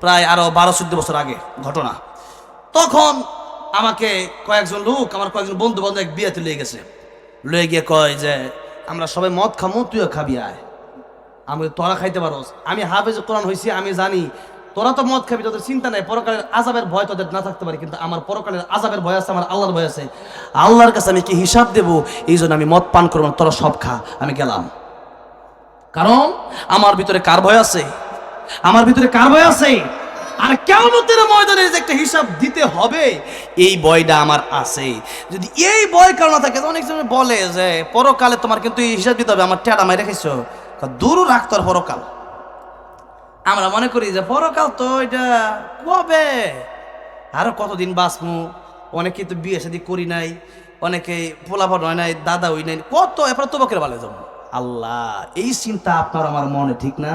প্রায় আরও বারো, চোদ্দ বছর আগে ঘটনা। তখন আমাকে কয়েকজন লোক, আমার কয়েকজন বন্ধু বান্ধব এক বিয়েতে লিয়ে গেছে। লয়ে গিয়ে কয় যে, আমরা সবাই মদ খামো, তুইও খাবি, আয়। আমি তোরা খাইতে পারোস। আমি হাফেজ কোরআন হয়েছি আমি জানি। তোরা তো মদ খাবি, তোদের চিন্তা নাই। পরকালের আজাবের ভয় তোদের না থাকতে পারে, কিন্তু আমার পরকালের আজাবের ভয় আছে, আমার আল্লাহর ভয় আছে। আল্লাহর কাছে আমি কি হিসাব দেবো? এই জন্য আমি মদ পান করব তোরা সব খা। আমি গেলাম। কারণ, আমার ভিতরে কার ভয় আছে? আমার ভিতরে কার ভয় আছে? আর কেমতের ময়দানে যে একটা হিসাব দিতে হবে, এই বয়টা আমার আছে যদি এই বয় কারণ থাকে অনেকজন বলে যে, পরকালে তোমার কিন্তু এই হিসাব দিতে হবে, আমার টেটা মাই রেখেছো দূর রাখতর পরকাল। আমরা মনে করি যে, পরকাল তো এটা কবে? আরও কতদিন বাঁচমু অনেকে তো বিয়ে শাদি করি নাই অনেকে পোলাপন হয় নাই, দাদা হই নাই, কত এরপর তো বকের বালে যাব আল্লাহ, এই চিন্তা আপনার আমার মনে ঠিক না?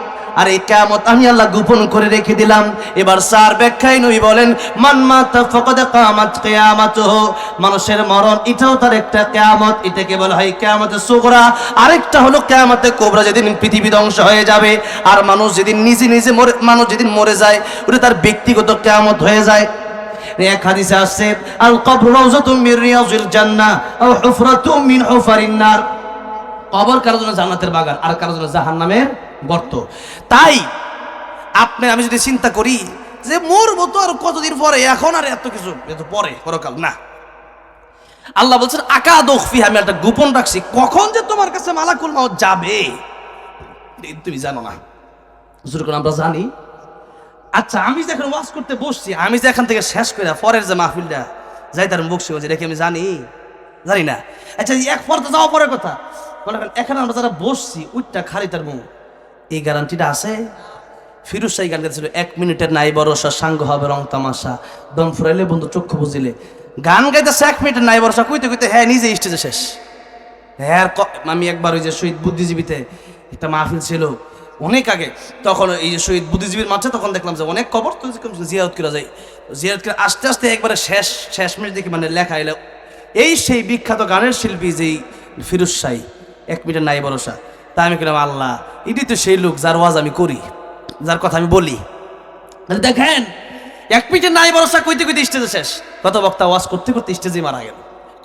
আর এই কিয়ামত আমি আল্লাহ গোপন করে রেখে দিলাম। এবার স্যার ব্যাখ্যায় নবী বলেন, মান মাতা ফাকাদ কামাত কিয়ামাতুহু। মানুষের মরণ, এটাও তার একটা কেয়ামত। এটাকে বলা হয় কিয়ামতে সুগরা। আরেকটা হলো কেয়ামতে কোবরা, যেদিন পৃথিবী ধ্বংস হয়ে যাবে। আর মানুষ যেদিন নিজে নিজে মরে, মানুষ যেদিন মরে যায়, ওটা তার ব্যক্তিগত কেয়ামত হয়ে যায়। জান্নাতের বাগান, আর কারও জন্য জাহান্নামের গর্ত। তাই আপনি আমি যদি চিন্তা করি যে মরবো তো আর কতদিন পরে? এখন আর এত কিছু পরে, পরকাল, না। আল্লাহ বলছেন আকা দোখফি আমি একটা গোপন রাখছি। কখন যে তোমার কাছে মালাকুল মাউত যাবে? তুমি জানো না। কোন আমরা জানি? আচ্ছা আমি যখন ওয়াজ করতে বসছি, আমি যে এখান থেকে শেষ করে পরের যে মাহফিলটা যাই তার বলছি, এটা কি আমি জানি? জানি না। আচ্ছা এক পর্দা যাওয়া পরের কথা। মনে এখানে আমরা যারা বসছি উঠটা খালি তার মুখ। এই গ্যারান্টিটা আছে? ফিরুজ সাই গান গেছিল এক মিনিটের নাই বরসা সাঙ্গ হবে রং তামাশা। দম ফুরাইলে বন্ধু চক্ষু বুঝিলে। গান গাইতেছে, এক মিনিটের নাই বরসা কইতে কইতে হ্যাঁ নিজে স্টেজে শেষ। হ্যাঁ আমি একবার ওই যে শহীদ বুদ্ধিজীবীতে একটা মাহফিল ছিল, অনেক আগে, তখন এই যে শহীদ বুদ্ধিজীবীর মাঠে, তখন দেখলাম যে অনেক কবর তো জিয়ারত করা যায়। জিয়ারত করে আস্তে আস্তে একবারে শেষ শেষ মিনিট দেখি মানে লেখা এলো। এই সেই বিখ্যাত গানের শিল্পী যেই ফিরুজ সাই, এক মিনিটের নাই ভরসা। তা আমি কিলাম আল্লাহ এটি তো সেই লোক যার ওয়াজ আমি করি, যার কথা আমি বলি। দেখেন, এক মিনিটের নাই ভরসা কইতে কইতে স্টেজে শেষ। কত বক্তা ওয়াজ করতে করতে স্টেজে মারা গেল।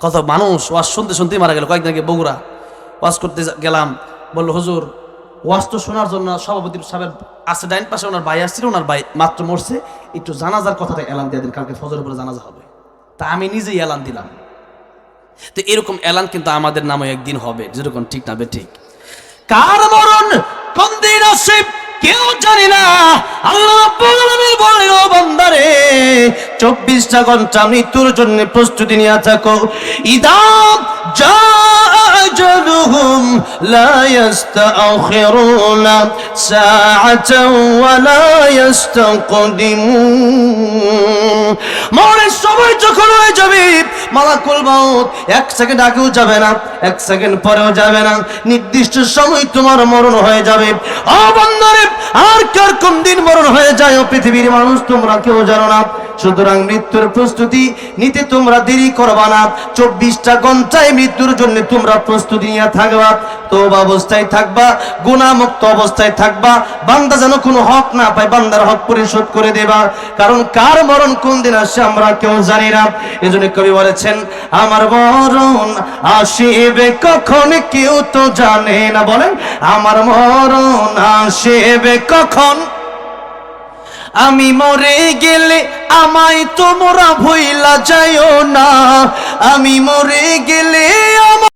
কত মানুষ ওয়াজ শুনতে শুনতেই মারা গেল। কয়েকদিন আগে বগুড়া ওয়াজ করতে গেলাম, বলল, হুজুর, ওয়াজ তো শোনার জন্য সভাপতি সাহেবের আছে, ডাইন পাশে ওনার ভাই আসছিল, ওনার ভাই মাত্র মরছে। একটু জানাজার কথাটা এলান দিয়ে দিন, কালকে ফজর উপরে জানাজা হবে। তা আমি নিজেই এলান দিলাম। তো এরকম এলান কিন্তু আমাদের নামে একদিন হবে, যেরকম ঠিক না বে ঠিক। কার মরণ, কোন দিন আসে, কেউ জানি না। আল্লাহ বলেন বান্দারে 24টা ঘণ্টা মৃত্যুর জন্য প্রস্তুতি নিয়ে থাকো। ইদা যা লা ইস্তাখিরুনা সাআতাও ولا يستقدمون. মরণের সময় যখন হয়ে যাবে, মালাকুল মাউত এক সেকেন্ড আগেও যাবে না, এক সেকেন্ড পরেও যাবে না। নির্দিষ্ট সময় তোমার মরণ হয়ে যাবে। ও বন্ধরে আর কার কোন দিন মরণ হয়ে যায় পৃথিবীর মানুষ তোমরা কেউ জানো না। সুতরাং মৃত্যুর প্রস্তুতি নিতে তোমরা দেরি করবা না। চব্বিশটা ঘন্টায় মৃত্যুর জন্য তোমরা প্রস্তুতি নিয়ে থাকবা তো অবস্থায় থাকবা গুণামুক্ত অবস্থায় থাকবা। বান্দা যেন কোনো হক না পায়, বান্দার হক পরিশোধ করে দেবা। কারণ কার মরণ কোন দিন আসছে আমরা কেউ জানি না। এজন্য কবি বলেছেন, আমার মরণ আসিবে কখন কেউ তো জানে না। বলেন, আমার মরণ আসিবে কখন আমি মরে গেলে আমায় তোমরা ভইলা যায়ও না। আমি মরে গেলে